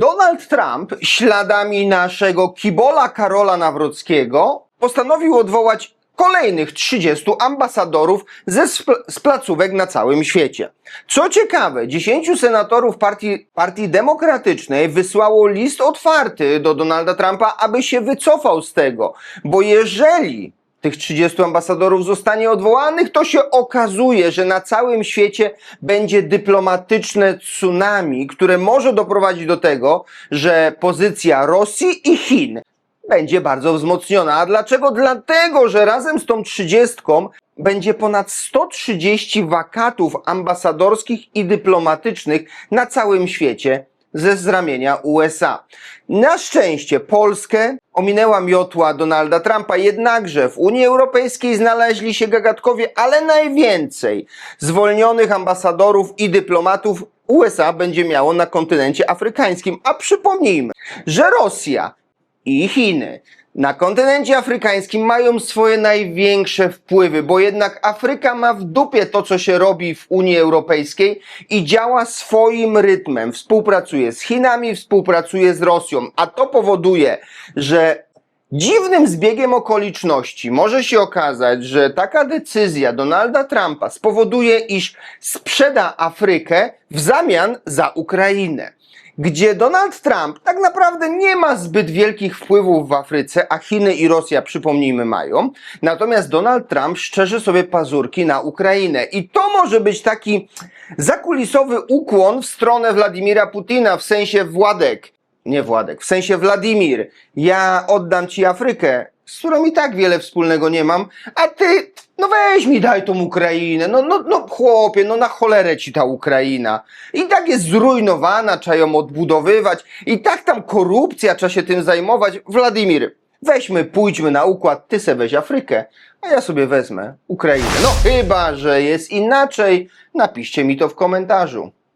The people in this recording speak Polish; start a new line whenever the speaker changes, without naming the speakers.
Donald Trump śladami naszego kibola Karola Nawrockiego postanowił odwołać kolejnych 30 ambasadorów ze z placówek na całym świecie. Co ciekawe, 10 senatorów partii, partii Demokratycznej wysłało list otwarty do Donalda Trumpa, aby się wycofał z tego, bo jeżeli tych 30 ambasadorów zostanie odwołanych, to się okazuje, że na całym świecie będzie dyplomatyczne tsunami, które może doprowadzić do tego, że pozycja Rosji i Chin będzie bardzo wzmocniona. A dlaczego? Dlatego, że razem z tą 30 będzie ponad 130 wakatów ambasadorskich i dyplomatycznych na całym świecie ze z ramienia USA. Na szczęście Polskę ominęła miotła Donalda Trumpa, jednakże w Unii Europejskiej znaleźli się gagatkowie, ale najwięcej zwolnionych ambasadorów i dyplomatów USA będzie miało na kontynencie afrykańskim. A przypomnijmy, że Rosja i Chiny na kontynencie afrykańskim mają swoje największe wpływy, bo jednak Afryka ma w dupie to, co się robi w Unii Europejskiej i działa swoim rytmem. Współpracuje z Chinami, współpracuje z Rosją, a to powoduje, że Dziwnym zbiegiem okoliczności może się okazać, że taka decyzja Donalda Trumpa spowoduje, iż sprzeda Afrykę w zamian za Ukrainę gdzie Donald Trump tak naprawdę nie ma zbyt wielkich wpływów w Afryce, a Chiny i Rosja, przypomnijmy, mają. Natomiast Donald Trump szczerzy sobie pazurki na Ukrainę. I to może być taki zakulisowy ukłon w stronę Władimira Putina, w sensie Władek, nie Władek, w sensie Władimir, ja oddam ci Afrykę, z którą i tak wiele wspólnego nie mam, a ty, no weź mi daj tą Ukrainę, no, no, no chłopie, no na cholerę ci ta Ukraina. I tak jest zrujnowana, trzeba ją odbudowywać, i tak tam korupcja, trzeba się tym zajmować. Władimir, weźmy, pójdźmy na układ, ty se weź Afrykę, a ja sobie wezmę Ukrainę. No chyba, że jest inaczej, napiszcie mi to w komentarzu.